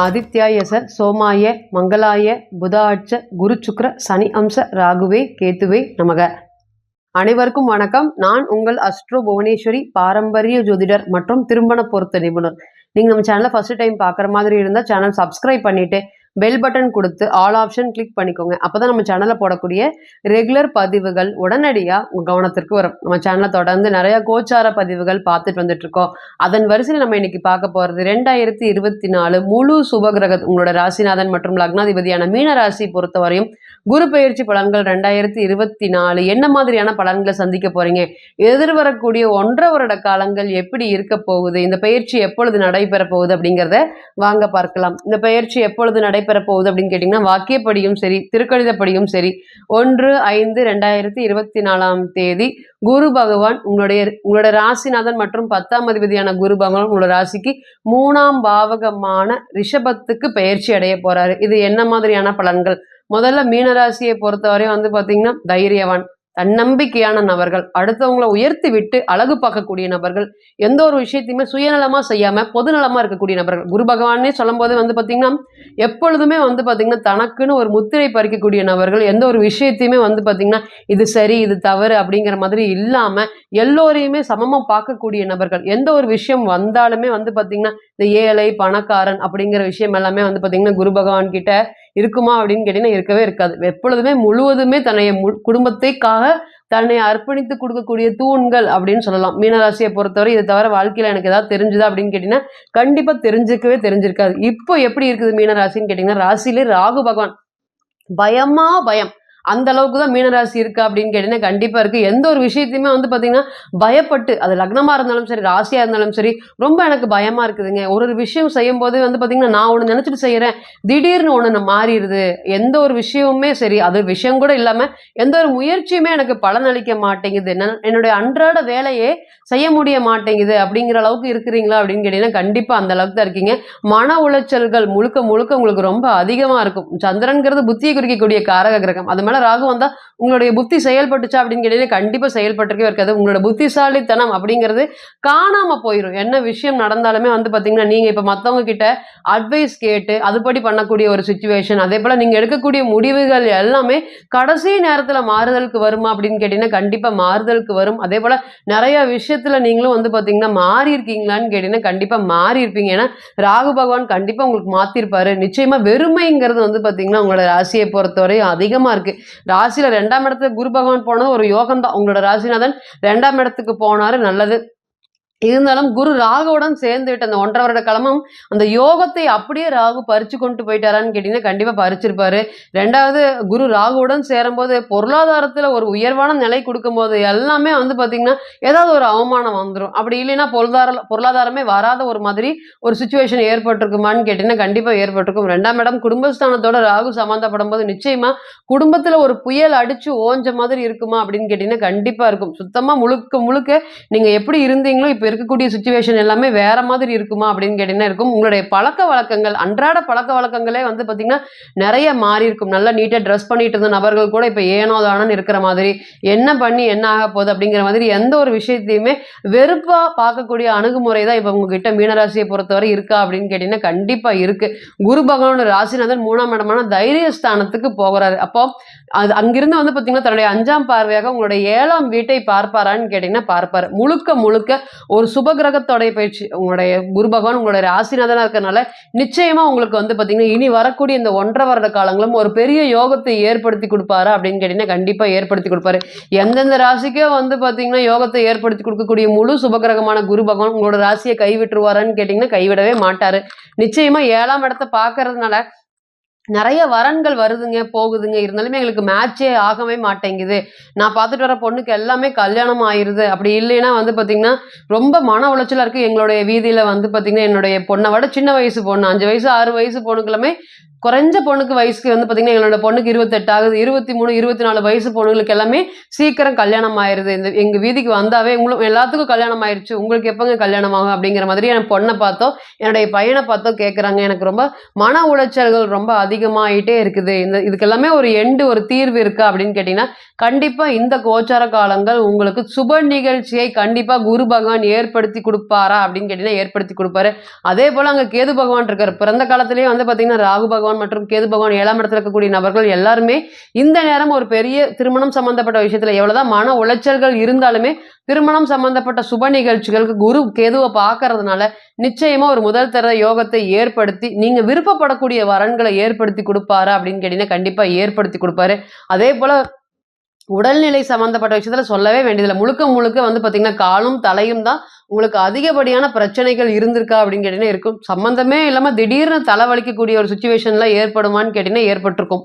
ஆதித்யாய ச சோமாய மங்களாய புதாட்ச குரு சுக்ர சனி அம்ச ராகுவே கேத்துவே நமக. அனைவருக்கும் வணக்கம். நான் உங்கள் அஸ்ட்ரோ புவனேஸ்வரி பாரம்பரிய ஜோதிடர் மற்றும் திருமண பொருத்த நிபுணர். நீங்கள் நம்ம சேனலை ஃபர்ஸ்ட் டைம் பார்க்குற மாதிரி இருந்தால் சேனல் சப்ஸ்கிரைப் பண்ணிவிட்டு பெல் பட்டன் கொடுத்து ஆல் ஆப்ஷன் கிளிக் பண்ணிக்கோங்க. அப்போ தான் நம்ம சேனலில் போடக்கூடிய ரெகுலர் பதிவுகள் உடனடியாக உங்கள் கவனத்திற்கு வரும். நம்ம சேனலை தொடர்ந்து நிறையா கோச்சார பதிவுகள் பார்த்துட்டு வந்துட்ருக்கோம் அதன் வரிசையில் நம்ம இன்னைக்கு பார்க்க போகிறது ரெண்டாயிரத்தி இருபத்தி நாலு முழு சுபகிரக உங்களோட ராசிநாதன் மற்றும் லக்னாதிபதியான மீன ராசி பொறுத்தவரையும் குரு பயிற்சி பலன்கள் ரெண்டாயிரத்தி இருபத்தி நாலு என்ன மாதிரியான பலன்களை சந்திக்க போறீங்க? எதிர்வரக்கூடிய ஒன்றரை வருட காலங்கள் எப்படி இருக்க போகுது? இந்த பயிற்சி எப்பொழுது நடைபெற போகுது அப்படிங்கிறத வாங்க பார்க்கலாம். இந்த பயிற்சி எப்பொழுது நடை போகுது அப்படின்னு கேட்டிங்கன்னா வாக்கியப்படியும் சரி திருக்கணிதப்படியும் சரி ஒன்று ஐந்து ரெண்டாயிரத்தி இருபத்தி நாலாம் தேதி குரு பகவான் உங்களுடைய உங்களோட ராசிநாதன் மற்றும் பத்தாம் அதிபதியான குரு பகவான் உங்களோட ராசிக்கு மூணாம் பாவகமான ரிஷபத்துக்கு பயிற்சி அடைய போறாரு. இது என்ன மாதிரியான பலன்கள்? முதல்ல மீனராசியை பொறுத்தவரை வந்து பார்த்தீங்கன்னா தைரியவான். தன்னம்பிக்கையான நபர்கள் அடுத்தவங்களை உயர்த்தி விட்டு அழகு பார்க்கக்கூடிய நபர்கள் எந்த ஒரு விஷயத்தையுமே சுயநலமாக செய்யாமல் பொதுநலமாக இருக்கக்கூடிய நபர்கள். குரு பகவானே சொல்லும் வந்து பார்த்தீங்கன்னா எப்பொழுதுமே வந்து பார்த்தீங்கன்னா தனக்குன்னு ஒரு முத்திரை பறிக்கக்கூடிய நபர்கள் எந்த ஒரு விஷயத்தையுமே வந்து பார்த்தீங்கன்னா இது சரி இது தவறு அப்படிங்கிற மாதிரி இல்லாமல் எல்லோரையுமே சமமாக பார்க்கக்கூடிய நபர்கள். எந்த ஒரு விஷயம் வந்தாலுமே வந்து பார்த்தீங்கன்னா இந்த ஏழை பணக்காரன் அப்படிங்கிற விஷயம் எல்லாமே வந்து பார்த்தீங்கன்னா குரு பகவான் கிட்ட இருக்குமா அப்படின்னு கேட்டீங்கன்னா இருக்கவே இருக்காது. எப்பொழுதுமே முழுவதுமே தன்னைய மு- குடும்பத்தைக்காக தன்னை அர்ப்பணித்து கொடுக்கக்கூடிய தூண்கள் அப்படின்னு சொல்லலாம். மீனராசியை பொறுத்தவரை இதை தவிர வாழ்க்கையில் எனக்கு ஏதாவது தெரிஞ்சுதா அப்படின்னு கேட்டிங்கன்னா கண்டிப்பாக தெரிஞ்சுக்கவே தெரிஞ்சிருக்காது. இப்போ எப்படி இருக்குது மீனராசின்னு கேட்டிங்கன்னா ராசியிலே ராகு பகவான். பயமா பயம். அந்த அளவுக்கு தான் மீனராசி இருக்கு அப்படின்னு கேட்டீங்கன்னா கண்டிப்பா இருக்கு. எந்த ஒரு விஷயத்தையுமே வந்து பாத்தீங்கன்னா பயப்பட்டு அது லக்னமா இருந்தாலும் சரி ராசியா இருந்தாலும் சரி ரொம்ப எனக்கு பயமா இருக்குதுங்க. ஒரு ஒரு விஷயம் செய்யும் போது வந்து பாத்தீங்கன்னா நான் ஒன்று நினைச்சிட்டு செய்யறேன் திடீர்னு ஒன்று மாறிடுது. எந்த ஒரு விஷயமுமே சரி அது விஷயம் கூட இல்லாம எந்த ஒரு முயற்சியுமே எனக்கு பலனளிக்க மாட்டேங்குது. என்ன- என்னுடைய அன்றாட வேலையே செய்ய முடிய மாட்டேங்குது. அப்படிங்கிற அளவுக்கு இருக்கிறீங்களா அப்படின்னு கேட்டீங்கன்னா கண்டிப்பா அந்த அளவுக்கு தான் இருக்கீங்க. மன உளைச்சல்கள் முழுக்க முழுக்க உங்களுக்கு ரொம்ப அதிகமா இருக்கும். சந்திரன்கிறது புத்தியை குறிக்கக்கூடிய காரக கிரகம். அது மேல ராகு வந்தா உங்களுடைய புத்தி செயல்பட்டுச்சா அப்படின்னு கேட்டீங்கன்னா கண்டிப்பா செயல்பட்டுருக்கே இருக்காது. உங்களோட புத்திசாலித்தனம் அப்படிங்கிறது காணாம போயிடும் என்ன விஷயம் நடந்தாலுமே வந்து பாத்தீங்கன்னா நீங்க இப்ப மத்தவங்க கிட்ட அட்வைஸ் கேட்டு அதுபடி பண்ணக்கூடிய ஒரு சுச்சுவேஷன் அதே போல நீங்க எடுக்கக்கூடிய முடிவுகள் எல்லாமே கடைசி நேரத்துல மாறுதலுக்கு வருமா அப்படின்னு கேட்டீங்கன்னா கண்டிப்பா மாறுதலுக்கு வரும். அதே போல நிறைய விஷயத்துல நீங்களும் வந்து பாத்தீங்கன்னா மாறி இருக்கீங்களான்னு கேட்டீங்கன்னா கண்டிப்பா மாறி இருப்பீங்க. ஏன்னா ராகு பகவான் கண்டிப்பா உங்களுக்கு மாத்திருப்பாரு. நிச்சயமா வெறுமைங்கிறது வந்து பாத்தீங்கன்னா உங்களோட ராசியை பொறுத்தவரை அதிகமா இருக்கு. ராசியில ரெண்டாம் இடத்துக்கு குரு பகவான் போனது ஒரு யோகம் தான் உங்களோட ராசிநாதன் ரெண்டாம் இடத்துக்கு போனாரு நல்லது. இருந்தாலும் குரு ராகுவுடன் சேர்ந்துட்டு அந்த ஒன்றரை வருட காலமும் அந்த யோகத்தை அப்படியே ராகு பறிச்சு கொண்டு போயிட்டாரான்னு கேட்டீங்கன்னா கண்டிப்பா பறிச்சிருப்பாரு. ரெண்டாவது குரு ராகுவுடன் சேரும்போது பொருளாதாரத்துல ஒரு உயர்வான நிலை கொடுக்கும்போது எல்லாமே வந்து பாத்தீங்கன்னா ஏதாவது ஒரு அவமானம் வந்துடும் அப்படி இல்லைன்னா பொருளாதார பொருளாதாரமே வராத ஒரு மாதிரி ஒரு சுச்சுவேஷன் ஏற்பட்டிருக்குமான்னு கேட்டீங்கன்னா கண்டிப்பா ஏற்பட்டிருக்கும். ரெண்டாம் இடம் குடும்பஸ்தானத்தோட ராகு சம்மந்தப்படும் போது நிச்சயமா குடும்பத்துல ஒரு புயல் அடிச்சு ஓஞ்ச மாதிரி இருக்குமா அப்படின்னு கேட்டீங்கன்னா கண்டிப்பா இருக்கும். சுத்தமா முழுக்க முழுக்க நீங்க எப்படி இருந்தீங்களோ இப்ப இருக்கக்கூடிய சுச்சுவேஷன் எல்லாமே வேற மாதிரி இருக்குமா அப்படின்னு கேட்டீங்கன்னா இருக்கும். உங்களுடைய பழக்க வழக்கங்கள் அன்றாட பழக்க வழக்கங்களே வந்து பாத்தீங்கன்னா நிறைய மாறி இருக்கும். நல்லா நீட்டா ட்ரெஸ் பண்ணிட்டு இருந்த நபர்கள் கூட இப்ப ஏனோ தானோன்னு இருக்கிற மாதிரி என்ன பண்ணி என்ன ஆக போகுது அப்படிங்கிற மாதிரி எந்த ஒரு விஷயத்தையுமே வெறுப்பா பார்க்கக்கூடிய அணுகுமுறை தான் இப்ப உங்ககிட்ட மீனராசியை பொறுத்தவரை இருக்கா அப்படின்னு கேட்டீங்கன்னா கண்டிப்பா இருக்கு. குரு பகவானோட ராசிநாதன் மூணாம் இடமான தைரியஸ்தானத்துக்கு போகிறாரு. அப்போ அது அங்கிருந்து வந்து பாத்தீங்கன்னா தன்னுடைய அஞ்சாம் பார்வையாக உங்களுடைய ஏழாம் வீட்டை பார்ப்பாரான்னு கேட்டீங்கன்னா பார்ப்பாரு. முழுக்க முழுக்க ஒரு சுப கிரகத்தோடைய பயிற்சி உங்களுடைய குரு பகவான் உங்களுடைய ராசிநாதனாக இருக்கறனால நிச்சயமா உங்களுக்கு வந்து பார்த்தீங்கன்னா இனி வரக்கூடிய இந்த ஒன்றரை வருட காலங்களும் ஒரு பெரிய யோகத்தை ஏற்படுத்தி கொடுப்பாரு அப்படின்னு கேட்டீங்கன்னா கண்டிப்பா ஏற்படுத்தி கொடுப்பாரு. எந்தெந்த ராசிக்கோ வந்து பார்த்தீங்கன்னா யோகத்தை ஏற்படுத்தி கொடுக்கக்கூடிய முழு சுபகிரகமான குரு பகவான் உங்களோட ராசியை கைவிட்டுருவாரான்னு கேட்டீங்கன்னா கைவிடவே மாட்டாரு. நிச்சயமா ஏழாம் இடத்தை பார்க்கறதுனால நிறைய வரன்கள் வருதுங்க போகுதுங்க. இருந்தாலுமே எங்களுக்கு மேட்சே ஆகவே மாட்டேங்குது. நான் பார்த்துட்டு வர பொண்ணுக்கு எல்லாமே கல்யாணம் ஆயிருது. அப்படி இல்லைன்னா வந்து பார்த்தீங்கன்னா ரொம்ப மன உளைச்சலாக இருக்கு எங்களுடைய வீதியில் வந்து பார்த்தீங்கன்னா என்னுடைய பொண்ணை விட சின்ன வயசு பொண்ணு அஞ்சு வயசு ஆறு வயசு பொண்ணுக்குலாமே குறைஞ்ச பொண்ணுக்கு வயசுக்கு வந்து பார்த்தீங்கன்னா எங்களோட பொண்ணுக்கு இருபத்தெட்டு ஆகுது. இருபத்தி மூணு இருபத்தி நாலு வயசு பொண்ணுங்களுக்கு எல்லாமே சீக்கிரம் கல்யாணம் ஆயிருது. இந்த எங்கள் வீதிக்கு வந்தாவே உங்களுக்கு எல்லாத்துக்கும் கல்யாணம் ஆயிடுச்சு உங்களுக்கு எப்போங்க கல்யாணம் ஆகும் அப்படிங்கிற மாதிரி என் பொண்ணை பார்த்தோம். என்னுடைய பையனை பார்த்தோ கேட்குறாங்க எனக்கு ரொம்ப மன உளைச்சல்கள் ரொம்ப அதிகமாகிட்டே இருக்குது. இந்த இதுக்கெல்லாமே ஒரு எண்டு ஒரு தீர்வு இருக்கா அப்படின்னு கேட்டிங்கன்னா கண்டிப்பாக இந்த கோச்சார காலங்கள் உங்களுக்கு சுப நிகழ்ச்சியை கண்டிப்பாக குரு பகவான் ஏற்படுத்தி கொடுப்பாரா அப்படின்னு கேட்டிங்கன்னா ஏற்படுத்தி கொடுப்பாரு. அதே போல் அங்கே கேது பகவான் இருக்கார். பிறந்த காலத்திலேயே வந்து பார்த்தீங்கன்னா ராகு பகவான் மற்றும் கேது பகவான் ஏழாம் இடத்துல இருக்கக்கூடிய நபர்கள் எல்லாருமே இந்த நேரம் ஒரு பெரிய திருமணம் சம்பந்தப்பட்ட விஷயத்துல எவ்வளவுதான் மன உளைச்சல்கள் இருந்தாலுமே திருமணம் சம்பந்தப்பட்ட சுப நிகழ்ச்சிகளுக்கு குரு கேதுவை பார்க்கறதுனால நிச்சயமா ஒரு முதல் தர யோகத்தை ஏற்படுத்தி நீங்க விருப்பப்படக்கூடிய வரன்களை ஏற்படுத்தி கொடுப்பாரு அப்படின்னு கேட்டீங்கன்னா கண்டிப்பா ஏற்படுத்தி கொடுப்பாரு. அதே போல உடல்நிலை சம்பந்தப்பட்ட விஷயத்துல சொல்லவே வேண்டியதில்லை. முழுக்க முழுக்க வந்து பாத்தீங்கன்னா காலும் தலையும் தான் உங்களுக்கு அதிகப்படியான பிரச்சனைகள் இருந்திருக்கா அப்படின்னு கேட்டீங்கன்னா இருக்கும். சம்பந்தமே இல்லாம திடீர்னு தலைவலிக்கக்கூடிய ஒரு சுச்சுவேஷன்ல ஏற்படுமான்னு கேட்டீங்கன்னா ஏற்பட்டிருக்கும்.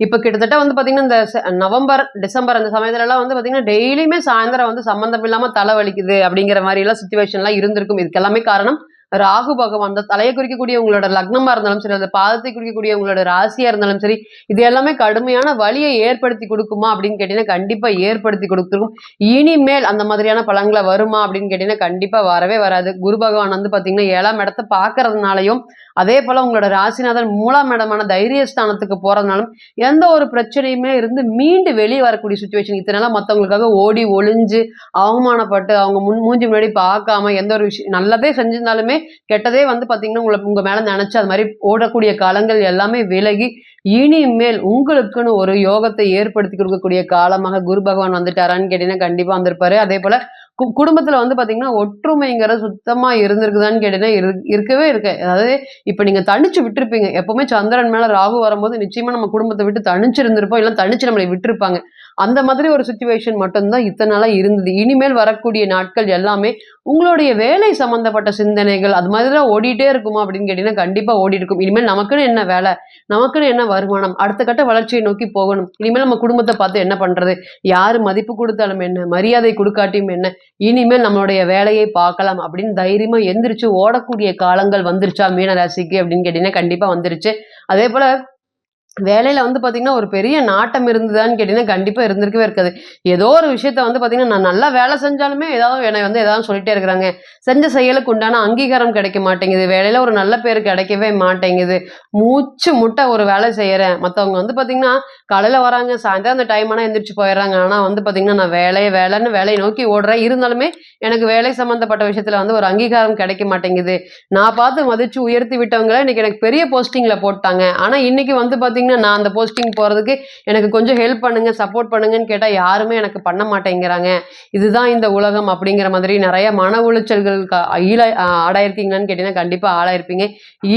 இப்போ கிட்டத்தட்ட வந்து பார்த்தீங்கன்னா இந்த நவம்பர் டிசம்பர் அந்த சமயத்துல எல்லாம் வந்து பார்த்தீங்கன்னா டெய்லியுமே சாயந்தரம் வந்து சம்மந்தம் இல்லாமல் தலை வலிக்குது அப்படிங்கிற மாதிரி எல்லாம் சுச்சுவேஷன்லாம் இருந்திருக்கும். இதுக்கு எல்லாமே காரணம் ராகு பகவான் அந்த தலையை குறிக்கக்கூடிய உங்களோட லக்னமா இருந்தாலும் சரி அந்த பாதத்தை குறிக்கக்கூடிய உங்களோட ராசியா இருந்தாலும் சரி இது எல்லாமே கடுமையான வலியை ஏற்படுத்தி கொடுக்குமா அப்படின்னு கேட்டீங்கன்னா கண்டிப்பா ஏற்படுத்தி கொடுத்துருக்கும். இனிமேல் அந்த மாதிரியான பழங்களை வருமா அப்படின்னு கேட்டீங்கன்னா கண்டிப்பா வரவே வராது. குரு பகவான் வந்து பாத்தீங்கன்னா ஏழாம் இடத்தை பாக்குறதுனாலையும் அதே போல உங்களோட ராசிநாதன் மூலாம் இடமான தைரியஸ்தானத்துக்கு போறதுனாலும் எந்த ஒரு பிரச்சனையுமே இருந்து மீண்டு வெளியே வரக்கூடிய சுச்சுவேஷன் இத்தனை மற்றவங்களுக்காக ஓடி ஒளிஞ்சு அவமானப்பட்டு அவங்க முன் மூஞ்சி முன்னாடி பார்க்காம எந்த ஒரு விஷயம் நல்லதே செஞ்சிருந்தாலுமே கெட்டதே வந்து பாத்தீங்கன்னா உங்களை உங்க மேல நினைச்சு அது மாதிரி ஓடக்கூடிய காலங்கள் எல்லாமே விலகி இனிமேல் உங்களுக்குன்னு ஒரு யோகத்தை ஏற்படுத்தி கொடுக்கக்கூடிய காலமாக குரு பகவான் வந்துட்டாரான்னு கேட்டீங்கன்னா கண்டிப்பா வந்திருப்பாரு. அதே போல கு- குடும்பத்துல வந்து பாத்தீங்கன்னா ஒற்றுமைங்கிறது சுத்தமா இருந்திருக்குதான்னு கேட்டீங்கன்னா இரு- இருக்கவே இருக்கு. அதாவது இப்ப நீங்க தனிச்சு விட்டுருப்பீங்க. எப்பவுமே சந்திரன் மேல ராகு வரும்போது நிச்சயமா நம்ம குடும்பத்தை விட்டு தனிச்சு இருந்திருப்போம் இல்லை தனிச்சு நம்மளை விட்டுருப்பாங்க. அந்த மாதிரி ஒரு சுச்சுவேஷன் மட்டும்தான் இத்தனை நாளாக இருந்தது. இனிமேல் வரக்கூடிய நாட்கள் எல்லாமே உங்களுடைய வேலை சம்மந்தப்பட்ட சிந்தனைகள் அது மாதிரி தான் ஓடிட்டே இருக்குமா அப்படின்னு கேட்டீங்கன்னா கண்டிப்பாக ஓடி இருக்கும். இனிமேல் நமக்குன்னு என்ன வேலை? நமக்குன்னு என்ன வருமானம்? அடுத்த கட்ட வளர்ச்சியை நோக்கி போகணும். இனிமேல் நம்ம குடும்பத்தை பார்த்து என்ன பண்ணுறது யார் மதிப்பு கொடுத்தாலும் என்ன? மரியாதை கொடுக்காட்டியும் என்ன? இனிமேல் நம்மளுடைய வேலையை பார்க்கலாம் அப்படின்னு தைரியமாக எந்திரிச்சு ஓடக்கூடிய காலங்கள் வந்துருச்சா? மீன ராசிக்கு அப்படின்னு கேட்டீங்கன்னா கண்டிப்பாக வந்துருச்சு. அதே போல் வேலையில் வந்து பார்த்திங்கன்னா ஒரு பெரிய நாட்டம் இருந்ததான்னு கேட்டிங்கன்னா கண்டிப்பாக இருந்திருக்கவே இருக்காது. ஏதோ ஒரு விஷயத்த வந்து பார்த்திங்கன்னா நான் நல்லா வேலை செஞ்சாலுமே ஏதாவது என்னை வந்து ஏதாவது சொல்லிட்டே இருக்கிறாங்க. செஞ்ச செயலுக்கு உண்டான அங்கீகாரம் கிடைக்க மாட்டேங்குது. வேலையில் ஒரு நல்ல பேர் கிடைக்கவே மாட்டேங்குது. மூச்சு முட்டை ஒரு வேலை செய்கிறேன் மற்றவங்க வந்து பார்த்திங்கன்னா காலையில் வராங்க சாயந்தரம் அந்த டைம் ஆனால் எந்திரிச்சு போயிடுறாங்க. ஆனால் வந்து பார்த்திங்கன்னா நான் வேலையை வேலைன்னு வேலையை நோக்கி ஓடுறேன். இருந்தாலுமே எனக்கு வேலை சம்மந்தப்பட்ட விஷயத்தில் வந்து ஒரு அங்கீகாரம் கிடைக்க மாட்டேங்குது. நான் பார்த்து மதிச்சு உயர்த்தி விட்டவங்கள இன்னைக்கு எனக்கு பெரிய போஸ்டிங்கில் போட்டாங்க. ஆனால் இன்னைக்கு வந்து பார்த்திங்கன்னா பாத்தீங்கன்னா நான் அந்த போஸ்டிங் போறதுக்கு எனக்கு கொஞ்சம் ஹெல்ப் பண்ணுங்க சப்போர்ட் பண்ணுங்கன்னு கேட்டா யாருமே எனக்கு பண்ண மாட்டேங்கிறாங்க. இதுதான் இந்த உலகம் அப்படிங்கிற மாதிரி நிறைய மன உளைச்சல்கள் ஈழ ஆடாயிருக்கீங்களான்னு கேட்டிங்கன்னா கேட்டீங்கன்னா கண்டிப்பா ஆளாயிருப்பீங்க.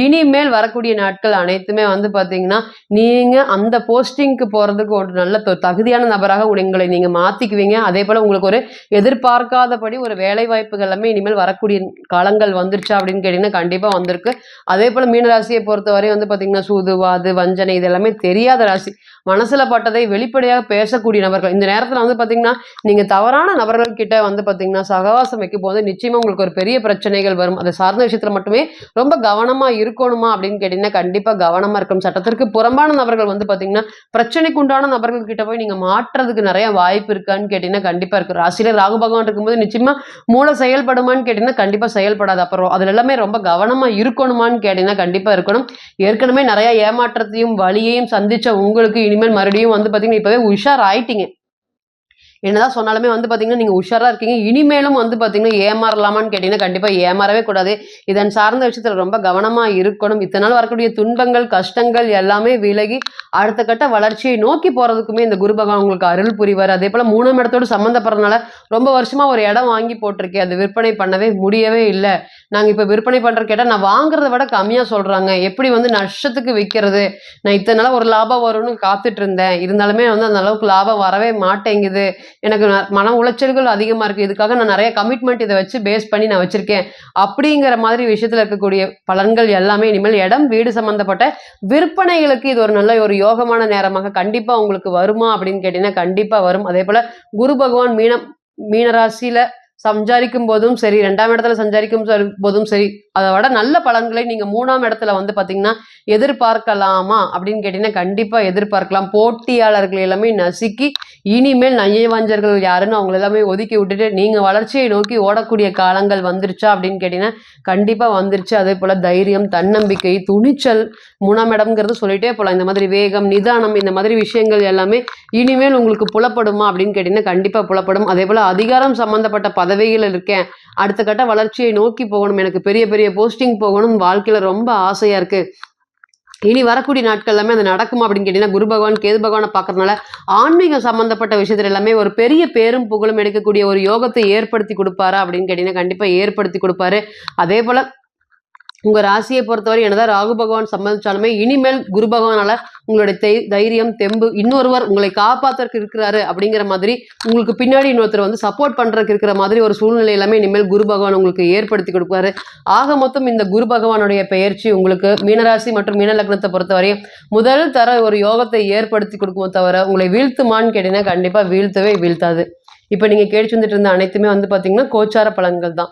இனிமேல் வரக்கூடிய நாட்கள் அனைத்துமே வந்து பாத்தீங்கன்னா நீங்க அந்த போஸ்டிங்க்கு போறதுக்கு ஒரு நல்ல தகுதியான நபராக உங்களை நீங்க மாத்திக்குவீங்க. அதே போல உங்களுக்கு ஒரு எதிர்பார்க்காதபடி ஒரு வேலை வாய்ப்புகள் எல்லாமே இனிமேல் வரக்கூடிய காலங்கள் வந்துருச்சா அப்படின்னு கேட்டிங்கன்னா கண்டிப்பா வந்திருக்கு. அதே போல மீனராசியை பொறுத்தவரை வந்து பாத்தீங்கன்னா சூதுவாது வஞ்சனை இதெல்லாம் எல்லாமே தெரியாத ராசி. மனசுல பட்டதை வெளிப்படையாக பேசக்கூடிய நபர்கள். இந்த நேரத்துல வந்து பாத்தீங்கன்னா நீங்க தவறான நபர்கள் கிட்ட வந்து பாத்தீங்கன்னா சகவாசம் வைக்கும் போது நிச்சயமா உங்களுக்கு ஒரு பெரிய பிரச்சனைகள் வரும். அதை சார்ந்த விஷயத்துல மட்டுமே ரொம்ப கவனமா இருக்கணுமா அப்படின்னு கேட்டீங்கன்னா கண்டிப்பா கவனமா இருக்கும் சட்டத்திற்கு புறம்பான நபர்கள் வந்து பாத்தீங்கன்னா பிரச்சனைக்கு உண்டான நபர்கள் கிட்ட போய் நீங்க மாற்றுறதுக்கு நிறைய வாய்ப்பு இருக்கான்னு கேட்டீங்கன்னா கண்டிப்பா இருக்கும். ராசியில ராகு பகவான் இருக்கும்போது நிச்சயமா மூளை செயல்படுமான்னு கேட்டீங்கன்னா கண்டிப்பா செயல்படாது அப்புறம் அதுல எல்லாமே ரொம்ப கவனமா இருக்கணுமான்னு கேட்டீங்கன்னா கண்டிப்பா இருக்கணும். ஏற்கனவே நிறைய ஏமாற்றத்தையும் வழி வலியையும் சந்திச்ச உங்களுக்கு இனிமேல் மறுபடியும் வந்து பாத்தீங்கன்னா இப்பவே உஷார் ஆயிட்டீங்க என்னதான் சொன்னாலுமே வந்து பார்த்தீங்கன்னா நீங்கள் உஷாராக இருக்கீங்க. இனிமேலும் வந்து பார்த்தீங்கன்னா ஏமாறலாமான்னு கேட்டிங்கன்னா கண்டிப்பாக ஏமாறவே கூடாது. இதன் சார்ந்த விஷயத்தில் ரொம்ப கவனமாக இருக்கணும். இத்தனை நாள் வரக்கூடிய துன்பங்கள் கஷ்டங்கள் எல்லாமே விலகி அடுத்த கட்ட வளர்ச்சியை நோக்கி போகிறதுக்குமே இந்த குரு பகவான் உங்களுக்கு அருள் புரிவார். அதே போல் மூணாம் இடத்தோடு சம்மந்தப்படுறதுனால ரொம்ப வருஷமாக ஒரு இடம் வாங்கி போட்டிருக்கேன் அது விற்பனை பண்ணவே முடியவே இல்லை. நாங்கள் இப்போ விற்பனை பண்ணுற கேட்டால் நான் வாங்குறத விட கம்மியாக சொல்கிறாங்க எப்படி வந்து நஷ்டத்துக்கு விற்கிறது நான் இத்தனை நாளாக ஒரு லாபம் வரும்னு காத்துட்டு இருந்தேன். இருந்தாலுமே வந்து அந்த அளவுக்கு லாபம் வரவே மாட்டேங்குது. எனக்கு மன உளைச்சல்கள் அதிகமாக இருக்குது இதுக்காக நான் நிறைய கமிட்மெண்ட் இதை வச்சு பேஸ் பண்ணி நான் வச்சுருக்கேன். அப்படிங்கிற மாதிரி விஷயத்தில் இருக்கக்கூடிய பலன்கள் எல்லாமே இனிமேல் இடம் வீடு சம்மந்தப்பட்ட விற்பனைகளுக்கு இது ஒரு நல்ல ஒரு யோகமான நேரமாக கண்டிப்பாக உங்களுக்கு வருமா அப்படின்னு கேட்டிங்கன்னா கண்டிப்பாக வரும். அதே போல் குரு பகவான் மீனம் மீனராசியில் சஞ்சாரிக்கும் போதும் சரி ரெண்டாம் இடத்துல சஞ்சாரிக்கும் போதும் சரி அதை விட நல்ல பலன்களை நீங்கள் மூணாம் இடத்துல வந்து பார்த்தீங்கன்னா எதிர்பார்க்கலாமா அப்படின்னு கேட்டிங்கன்னா கண்டிப்பாக எதிர்பார்க்கலாம். போட்டியாளர்கள் எல்லாமே நசுக்கி இனிமேல் நயவாஞ்சர்கள் யாருன்னு அவங்கள எல்லாமே ஒதுக்கி விட்டுட்டு நீங்கள் வளர்ச்சியை நோக்கி ஓடக்கூடிய காலங்கள் வந்துருச்சா அப்படின்னு கேட்டிங்கன்னா கண்டிப்பாக வந்துருச்சு. அதே போல் தைரியம் தன்னம்பிக்கை துணிச்சல் மூணாம் இடம்ங்கிறது சொல்லிட்டே போகலாம் இந்த மாதிரி வேகம் நிதானம் இந்த மாதிரி விஷயங்கள் எல்லாமே இனிமேல் உங்களுக்கு புலப்படுமா அப்படின்னு கேட்டிங்கன்னா கண்டிப்பாக புலப்படும். அதே போல் அதிகாரம் சம்பந்தப்பட்ட பதவிகள் இருக்கேன். அடுத்த கட்ட வளர்ச்சியை நோக்கி போகணும். எனக்கு பெரிய பெரிய போஸ்டிங் போகணும். வாழ்க்கையில ரொம்ப ஆசையா இருக்கு. இனி வரக்கூடிய நாட்கள் எல்லாமே அது நடக்குமா அப்படின்னு கேட்டீங்கன்னா குரு பகவான் கேது பகவானை பார்க்கறதுனால ஆன்மீகம் சம்பந்தப்பட்ட விஷயத்துல எல்லாமே ஒரு பெரிய பேரும் புகழும் எடுக்கக்கூடிய ஒரு யோகத்தை ஏற்படுத்தி கொடுப்பாரா அப்படின்னு கேட்டீங்கன்னா கண்டிப்பா ஏற்படுத்தி கொடுப்பாரு. அதே போல உங்க ராசியை பொறுத்தவரை என்னதான் ராகு பகவான் சம்மதிச்சாலுமே இனிமேல் குரு பகவானால உங்களுடைய தை- தைரியம் தெம்பு இன்னொருவர் உங்களை காப்பாத்துறதுக்கு இருக்கிறாரு அப்படிங்கிற மாதிரி உங்களுக்கு பின்னாடி இன்னொருத்தர் வந்து சப்போர்ட் பண்றதுக்கு இருக்கிற மாதிரி ஒரு சூழ்நிலை எல்லாமே இனிமேல் குரு பகவான் உங்களுக்கு ஏற்படுத்தி கொடுப்பாரு. ஆக மொத்தம் இந்த குரு பகவானுடைய பெயர்ச்சி உங்களுக்கு மீனராசி மற்றும் மீன லக்னத்தை பொறுத்தவரையும் முதல் தர ஒரு யோகத்தை ஏற்படுத்தி கொடுக்கும் தவிர உங்களை வீழ்த்துமான்னு கேட்டீங்கன்னா கண்டிப்பா வீழ்த்தவே வீழ்த்தாது. இப்போ நீங்க கேட்டு வந்துட்டு இருந்த அனைத்துமே வந்து பாத்தீங்கன்னா கோச்சார பலன்கள் தான்.